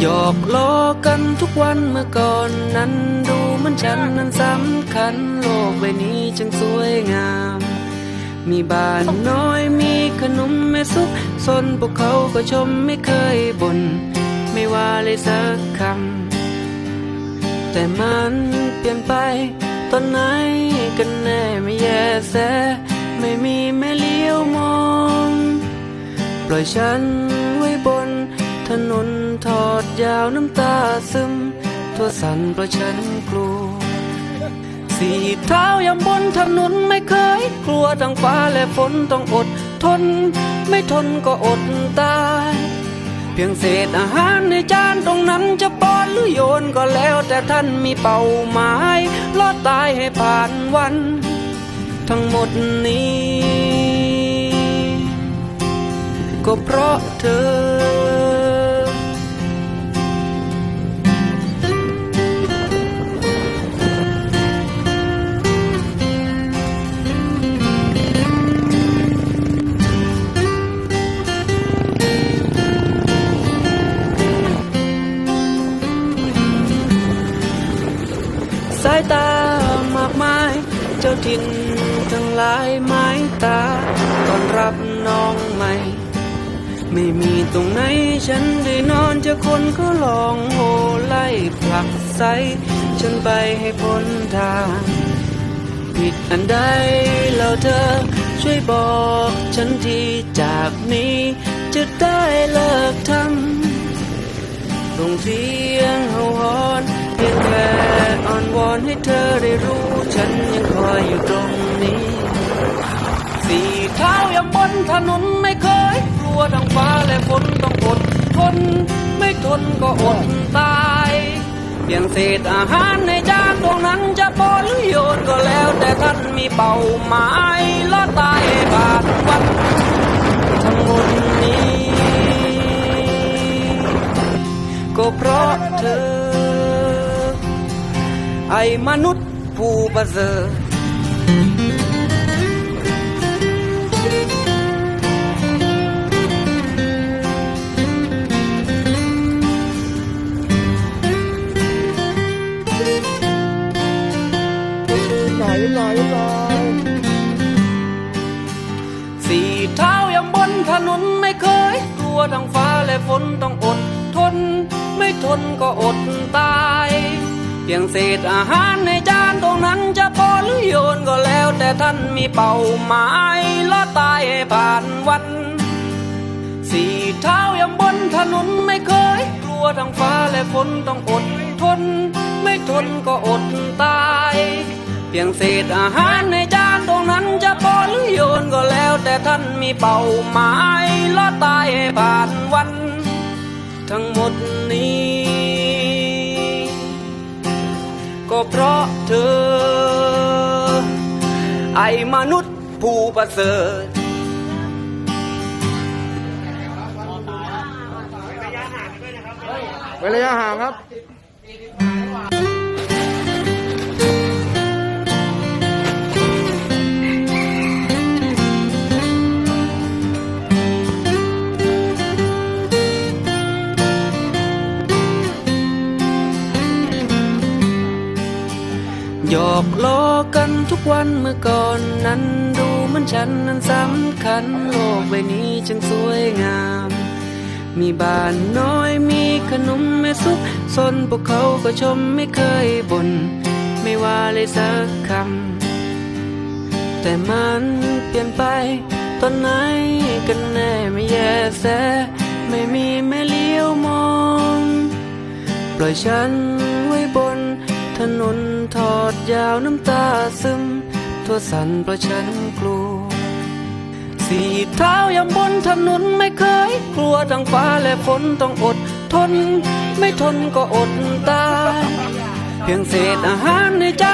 หยอกล้อกันทุกวันเมื่อก่อนนั้นดูเหมันฉันนั้นสำคัญโลกใบนี้จึงสวยงาม มีบ้านน้อยมีขนมแม่ซุปซนพวกเขาก็ชมไม่เคยบน่นไม่ว่าเลยสักคำ แต่มันเปลี่ยนไปตอนไหนกันแน่ไม่แย่แสไม่มีแม่เลี้ยวมอง ปล่อยฉันไว้บน นนทอดยาวน้ำตาซึม ทั่วสันเพราะฉันกลัว สี่เท้ายำบนถนนไม่เคยกลัวทั้งฟ้าและฝนต้องอดทน ไม่ทนก็อดตาย เพียงเศษอาหารในจานตรงนั้นจะป้อนหรือโยนก็แล้วแต่ท่านมีเป้าหมายรอดตายให้ผ่านวัน ทั้งหมดนี้ ก็เพราะเธอ เจ้าถิ่นทั้งหลายไม้ตาต้อนรับน้องใหม่ ไม่มีตรงไหนฉันได้นอนจะคนก็ลองโหไล่ผลักไสฉันไปให้พ้นทาง ผิดอันใดแล้วเธอช่วยบอกฉันทีจากนี้ จะได้เลิกทำส่งเสียงเห่าหอน อ่อนวอนให้เธอได้รู้ ฉันยังคอยอยู่ตรงนี้ สี่เท้ายังบนถนนไม่เคยกลัวทั้งฟ้าและฝนต้องอดทน ไม่ทนก็อดตายเพียงเศษอาหารในจานตรงนั้นจะพอหรือโยนก็แล้วแต่ท่านมีเป้าหมายละตายให้ผ่านวันทั้งหมดนี้ ก็เพราะเธอ ไอ้มนุษย์ผู้ประเสริฐหน่อยยิ้มหน่อยยิ้มหน่อยสี่เท้ายังบนถนนไม่เคย กลัวทั้งฟ้าและฝนต้องอด ทน ไม่ทนก็อดตาย เพียงเศษอาหารในจานตรงนั้นจะพอหรือโยนก็แล้ว แต่ท่านมีเป้าหมายละตายให้ผ่านวัน สี่เท้ายังบนถนนไม่เคย กลัวทั้งฟ้าและฝนต้องอดทน ไม่ทนก็อดตาย เพียงเศษอาหารในจานตรงนั้นจะพอหรือโยนก็แล้ว แต่ท่านมีเป้าหมายละตายให้ผ่านวัน ทั้งหมด ธอ ไอ้มนุษย์ผู้ประเสริฐเว้นระยะห่างครับ หยอกล้อกันทุกวันเมื่อก่อนนั้นดูเหมันฉันนั้นสำคัญโลกใบนี้จึงสวยงาม มีบ้านน้อยมีขนมแม่ซุปซนพวกเขาก็ชมไม่เคยบน่นไม่ว่าเลยสักคำ แต่มันเปลี่ยนไปตอนไหนกันแน่ไม่แย่แสไม่มีแม่เลี้ยวมอง ปล่อยฉันไว้บน ถนนทอดยาวน้ำตาซึม ทั่วสันเพราะฉันกลัว สี่เท้ายังบนถนนไม่เคย กลัวทั้งฟ้าและฝนต้องอดทน ไม่ทนก็อดตาย เพียงเศษอาหารในจาน